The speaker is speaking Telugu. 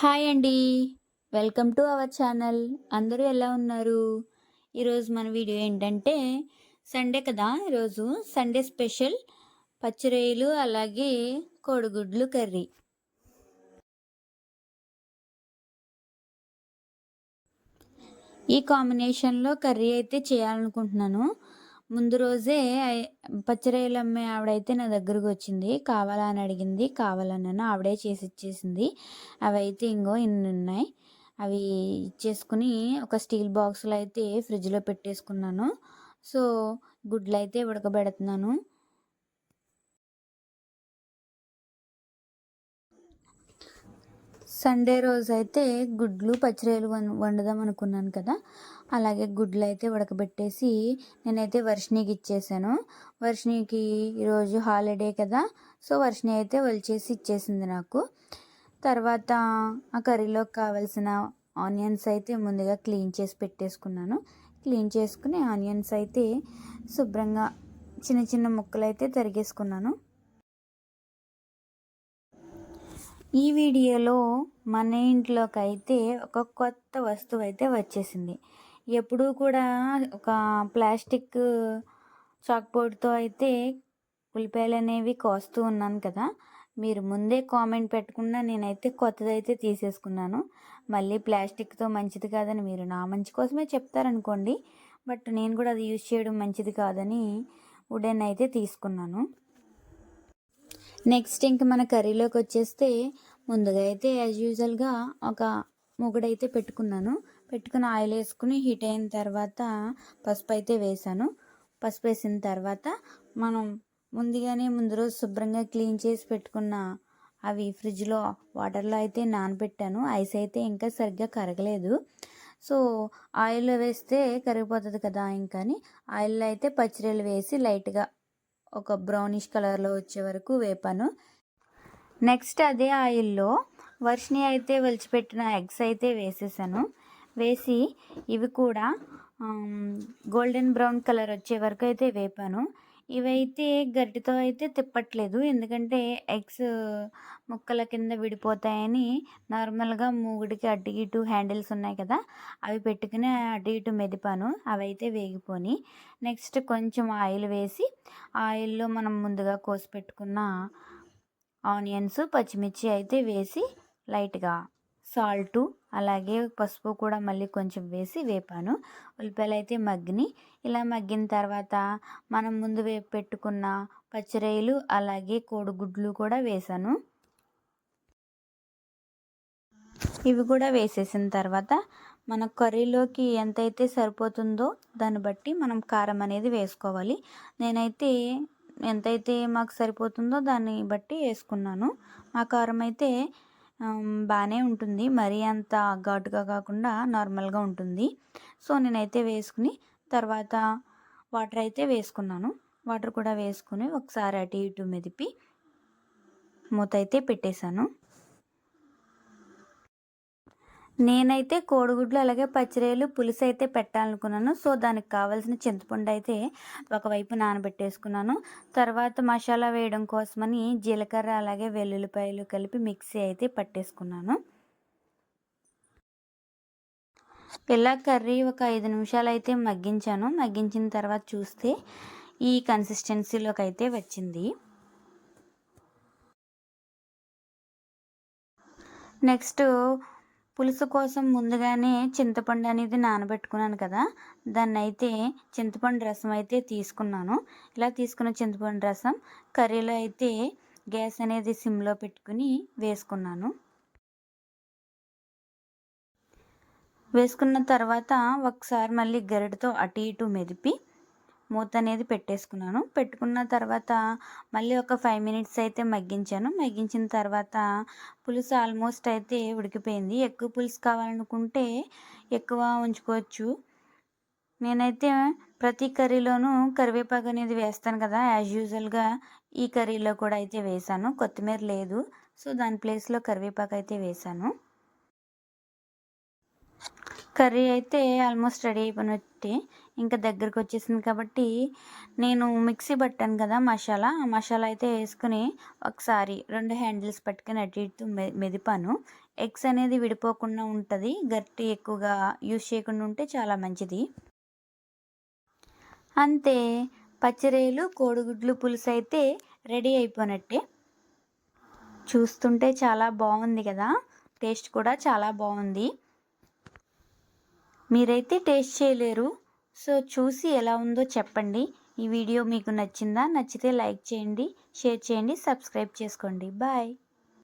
హాయ్ అండి. Welcome to our channel. అందరూ ఎలా ఉన్నారు? ఈరోజు మన వీడియో ఏంటంటే సండే కదా ఈరోజు సండే స్పెషల్ పచ్చిరొయ్యలు అలాగే కోడిగుడ్లు కర్రీ. ఈ కాంబినేషన్లో కర్రీ అయితే చేయాలనుకుంటున్నాను. ముందు రోజే పచ్చిరొయ్యలు అమ్మే ఆవిడైతే నా దగ్గరకు వచ్చింది కావాలా అని అడిగింది కావాలన్నాను ఆవిడే చేసి ఇచ్చేసింది అవి అయితే ఇంకో ఇన్ని ఉన్నాయి అవి ఇచ్చేసుకుని ఒక స్టీల్ బాక్స్లో అయితే ఫ్రిడ్జ్లో పెట్టేసుకున్నాను. సో గుడ్లు అయితే ఉడకబెడుతున్నాను. సండే రోజు అయితే గుడ్లు పచ్చిరొయ్యలు వండుదాం అనుకున్నాను కదా. అలాగే గుడ్లు అయితే ఉడకబెట్టేసి నేనైతే వర్షినికి ఇచ్చేసాను. వర్షినికి ఈరోజు హాలిడే కదా సో వర్షిని అయితే వలిచేసి ఇచ్చేసింది నాకు. తర్వాత ఆ కర్రీలోకి కావాల్సిన ఆనియన్స్ అయితే ముందుగా క్లీన్ చేసి పెట్టేసుకున్నాను. క్లీన్ చేసుకుని ఆనియన్స్ అయితే శుభ్రంగా చిన్న చిన్న ముక్కలు అయితే తరిగేసుకున్నాను. ఈ వీడియోలో మన ఇంట్లోకి అయితే ఒక కొత్త వస్తువు అయితే వచ్చేసింది. ఎప్పుడూ కూడా ఒక ప్లాస్టిక్ చాక్బోర్డ్తో అయితే ఉల్లిపాయలు అనేవి కోస్తూ ఉన్నాను కదా. మీరు ముందే కామెంట్ పెట్టకుండా నేనైతే కొత్తదైతే తీసేసుకున్నాను. మళ్ళీ ప్లాస్టిక్తో మంచిది కాదని మీరు నా మంచి కోసమే చెప్తారనుకోండి. బట్ నేను కూడా అది యూజ్ చేయడం మంచిది కాదని వుడెన్ అయితే తీసుకున్నాను. నెక్స్ట్ ఇంక మన కర్రీలోకి వచ్చేస్తే ముందుగా అయితే యాజ్ యూజువల్గా ఒక మొగుడైతే పెట్టుకున్నాను. పెట్టుకుని ఆయిల్ వేసుకుని హీట్ అయిన తర్వాత పసుపు అయితే వేసాను. పసుపు వేసిన తర్వాత మనం ముందుగానే ముందు రోజు శుభ్రంగా క్లీన్ చేసి పెట్టుకున్న అవి ఫ్రిడ్జ్లో వాటర్లో అయితే నానబెట్టాను. ఐస్ అయితే ఇంకా సరిగ్గా కరగలేదు. సో ఆయిల్లో వేస్తే కరిగిపోతుంది కదా ఇంకని ఆయిల్లో అయితే పచ్చిరొయ్యలు వేసి లైట్గా ఒక బ్రౌనిష్ కలర్లో వచ్చే వరకు వేపాను. నెక్స్ట్ అదే ఆయిల్లో వర్షిని అయితే వలిచిపెట్టిన ఎగ్స్ అయితే వేసేసాను. వేసి ఇవి కూడా గోల్డెన్ బ్రౌన్ కలర్ వచ్చే వరకు అయితే వేపాను. ఇవైతే గరిటితో అయితే తిప్పట్లేదు. ఎందుకంటే ఎగ్స్ ముక్కల కింద విడిపోతాయని నార్మల్గా మూగుడికి అటు ఇటు హ్యాండిల్స్ ఉన్నాయి కదా అవి పెట్టుకుని అటు ఇటు మెదిపాను. అవి అయితే వేగిపోని. నెక్స్ట్ కొంచెం ఆయిల్ వేసి ఆయిల్లో మనం ముందుగా కోసి పెట్టుకున్న ఆనియన్స్ పచ్చిమిర్చి అయితే వేసి లైట్గా సాల్టు అలాగే పసుపు కూడా మళ్ళీ కొంచెం వేసి వేపాను. ఉల్లిపాయలు అయితే మగ్గిని. ఇలా మగ్గిన తర్వాత మనం ముందు వేపు పెట్టుకున్న పచ్చిరొయ్యలు అలాగే కోడిగుడ్లు కూడా వేసాను. ఇవి కూడా వేసేసిన తర్వాత మన కర్రీలోకి ఎంతైతే సరిపోతుందో దాన్ని బట్టి మనం కారం అనేది వేసుకోవాలి. నేనైతే ఎంతైతే మాకు సరిపోతుందో దాన్ని బట్టి వేసుకున్నాను. మా కారం అయితే బాగానే ఉంటుంది. మరీ అంత ఘాటుగా కాకుండా నార్మల్గా ఉంటుంది. సో నేనైతే వేసుకుని తర్వాత వాటర్ అయితే వేసుకున్నాను. వాటర్ కూడా వేసుకుని ఒకసారి అటు ఇటు మెదిపి మూత అయితే పెట్టేశాను. నేనైతే కోడిగుడ్లు అలాగే పచ్చిరేలు పులుసు అయితే పెట్టాలనుకున్నాను. సో దానికి కావాల్సిన చింతపండు అయితే ఒకవైపు నానబెట్టేసుకున్నాను. తర్వాత మసాలా వేయడం కోసమని జీలకర్ర అలాగే వెల్లుల్లిపాయలు కలిపి మిక్సీ అయితే పట్టేసుకున్నాను. ఇలా కర్రీ ఒక ఐదు నిమిషాలు అయితే మగ్గించాను. మగ్గించిన తర్వాత చూస్తే ఈ కన్సిస్టెన్సీలోకి అయితే వచ్చింది. నెక్స్ట్ పులుసు కోసం ముందుగానే చింతపండు అనేది నానబెట్టుకున్నాను కదా. దాన్ని అయితే చింతపండు రసం అయితే తీసుకున్నాను. ఇలా తీసుకున్న చింతపండు రసం కర్రీలో అయితే గ్యాస్ అనేది సిమ్లో పెట్టుకుని వేసుకున్నాను. వేసుకున్న తర్వాత ఒకసారి మళ్ళీ గరిటతో అటు ఇటు మెదిపి మూత అనేది పెట్టేసుకున్నాను. పెట్టుకున్న తర్వాత మళ్ళీ ఒక ఫైవ్ మినిట్స్ అయితే మగ్గించాను. మగ్గించిన తర్వాత పులుసు ఆల్మోస్ట్ అయితే ఉడికిపోయింది. ఎక్కువ పులుసు కావాలనుకుంటే ఎక్కువ ఉంచుకోవచ్చు. నేనైతే ప్రతి కర్రీలోనూ కరివేపాకు అనేది వేస్తాను కదా. యాజ్ యూజువల్గా ఈ కర్రీలో కూడా అయితే వేసాను. కొత్తిమీర లేదు. సో దాని ప్లేస్లో కరివేపాకు అయితే వేసాను. కర్రీ అయితే ఆల్మోస్ట్ రెడీ అయిపోయినట్టే. ఇంకా దగ్గరకు వచ్చేసింది కాబట్టి నేను మిక్సీ పట్టాను కదా మసాలా. మసాలా అయితే వేసుకుని ఒకసారి రెండు హ్యాండిల్స్ పట్టుకొని అటు ఇటు మె- మెదిపాను. ఎగ్స్ అనేది విడిపోకుండా ఉంటుంది. గట్టి ఎక్కువగా యూజ్ చేయకుండా ఉంటే చాలా మంచిది. అంతే. పచ్చిరేలు కోడిగుడ్లు పులుసు అయితే రెడీ అయిపోయినట్టే. చూస్తుంటే చాలా బాగుంది కదా. టేస్ట్ కూడా చాలా బాగుంది. మీరైతే టేస్ట్ చేయలేరు. సో చూసి ఎలా ఉందో చెప్పండి. ఈ వీడియో మీకు నచ్చిందా? నచ్చితే లైక్ చేయండి షేర్ చేయండి సబ్స్క్రైబ్ చేసుకోండి. బాయ్.